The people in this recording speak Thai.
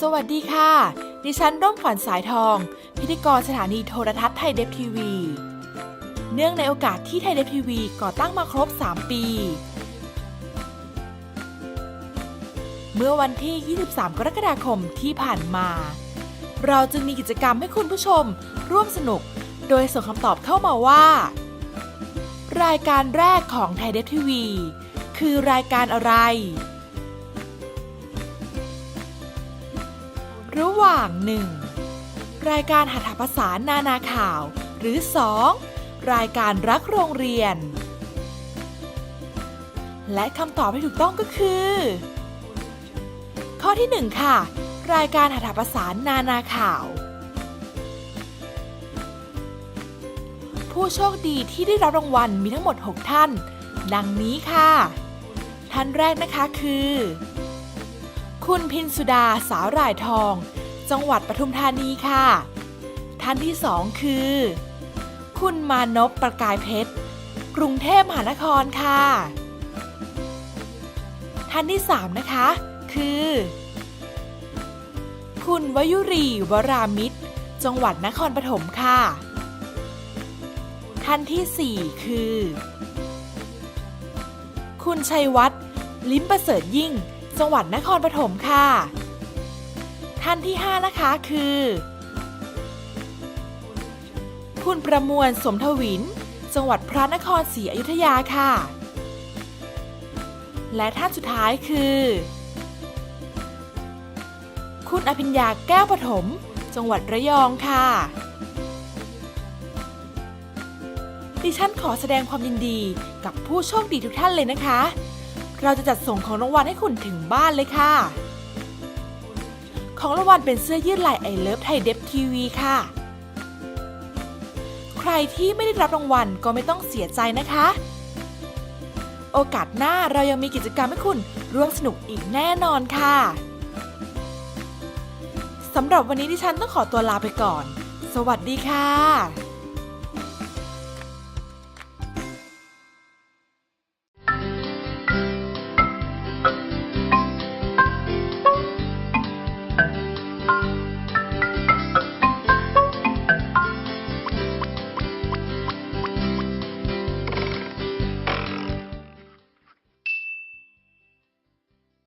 สวัสดีค่ะ ดิฉันร่มขวัญสายทอง พิธีกรสถานีโทรทัศน์ไทยเดฟทีวี เนื่องในโอกาสที่ไทยเดฟทีวีก่อตั้งมาครบ 3 ปี เมื่อวันที่ 23 กรกฎาคมที่ผ่านมา เราจึงมีกิจกรรมให้คุณผู้ชม ร่วมสนุก โดยส่งคำตอบเข้ามาว่า รายการแรกของไทยเดฟทีวีคือรายการอะไร ระหว่าง 1. รายการหัตถภาษานานาข่าว หรือ 2. รายการรักโรงเรียน และคำตอบที่ถูกต้องก็คือ ข้อที่ 1 ค่ะ รายการหัตถภาษานานาข่าว ผู้โชคดีที่ได้รับรางวัลมีทั้งหมด 6 ท่าน ดังนี้ค่ะ ท่านแรกนะคะคือ คุณพินสุดาสาวหร่ายทอง จังหวัดปทุมธานีค่ะ ท่านที่สองคือ คุณมานพประกายเพชร กรุงเทพมหานครค่ะ ท่านที่สามนะคะ คือ คุณวยุรีวรามิตร จังหวัดนครปฐมค่ะ ท่านที่สี่คือ คุณชัยวัฒน์ลิ้มประเสริฐยิ่ง จังหวัดนครปฐมค่ะ ท่านที่ 5 นะคะคือ คุณประมวลสมทวิน จังหวัดพระนครศรีอยุธยาค่ะ และท่านสุดท้ายคือ คุณอภิญญาแก้วปฐม จังหวัดระยองค่ะดิฉันขอแสดงความยินดีกับผู้โชคดีทุกท่านเลยนะคะ เราจะจัดส่งของรางวัลให้คุณถึงบ้านเลยค่ะ ของรางวัลเป็นเสื้อยืดลายไอเลิฟไทยเดฟทีวีค่ะ ใครที่ไม่ได้รับรางวัลก็ไม่ต้องเสียใจนะคะ โอกาสหน้าเรายังมีกิจกรรมให้คุณร่วมสนุกอีกแน่นอนค่ะสำหรับวันนี้ดิฉันต้องขอตัวลาไปก่อน สวัสดีค่ะ